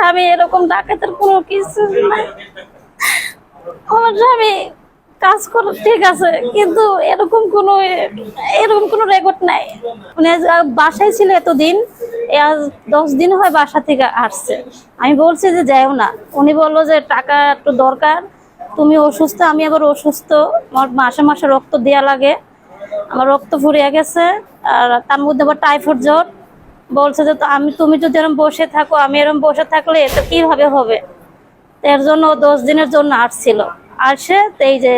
স্বামী এরকম ডাকাতের কোনো কিছু নাই। আমার স্বামী কাজ করে, ঠিক আছে, কিন্তু এরকম কোনো এরকম কোনো রেকর্ড নাই। আজ বাসায় ছিল এতদিন আজ দশ দিন হয় বাসা থেকে আসছে। আমি বলছি যে যাও না। উনি বলল যে টাকা একটু দরকার, তুমি অসুস্থ, আমি আবার অসুস্থ। আমার মাসে মাসে রক্ত দেওয়া লাগে। আমার রক্ত ফুরিয়ে গেছে, আর তার মধ্যে আবার টাইফয়েড জ্বর। বলছে যে আমি, তুমি যদি এরকম বসে থাকো, আমি এরকম বসে থাকলে এটা কীভাবে হবে? এর জন্য দশ দিনের জন্য আসছিল। আসে এই যে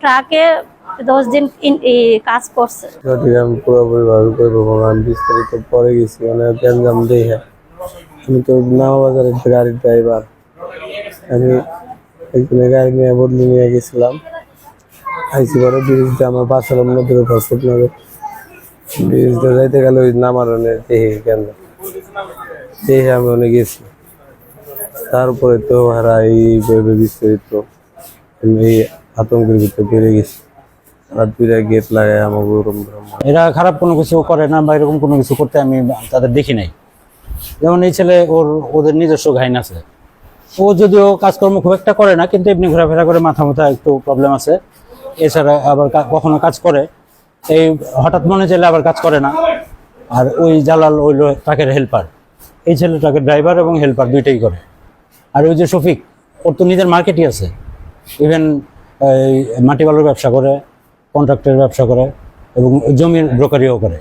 ট্রাকে দশ দিন কাজ করছে। আমি পুরোপুরি ভাবে করব বিস্তারিত পরে গেছি মানে গ্যাঞ্জাম দেখে আমি তো নামা বাজারের গাড়ির ড্রাইভার। আমি একদিনে গাড়ি নিয়ে বদলি নিয়ে গেছিলাম। আইসি পরে ব্রিজটা আমার বাসার নদীর উপর ব্রিজটা যাইতে গেলে ওই নামার কেন? আমি অনেক গেছি। তারপরে তো হারা এইভাবে বিস্তারিত আমি আতঙ্কের ভিতরে বেড়ে গেছি। রাত দুইটা গেট লাগায় ব্রহ্ম। এরা খারাপ কোনো কিছু করে না বা এরকম কোনো কিছু করতে আমি তাদের দেখি নাই। যেমন এই ছেলে ওর, ওদের নিজস্ব ঘাইন আছে। ও যদিও কাজকর্ম খুব একটা করে না, কিন্তু এমনি ঘোরাফেরা করে মাথা মাথা একটু প্রবলেম আছে। এছাড়া আবার কখনো কাজ করে। এই হঠাৎ মনে চাইলে আবার কাজ করে না। আর ওই জালাল ওই ট্রাকের হেল্পার এই ছেলে ট্রাকের ড্রাইভার এবং হেল্পার দুইটাই করে। আর ওই যে শফিক, ওর তো নিজের মার্কেটই আছে। ইভেন মাটি বালুর ব্যবসা করে কন্ট্রাক্টের ব্যবসা করে এবং জমির ব্রোকারিও করে।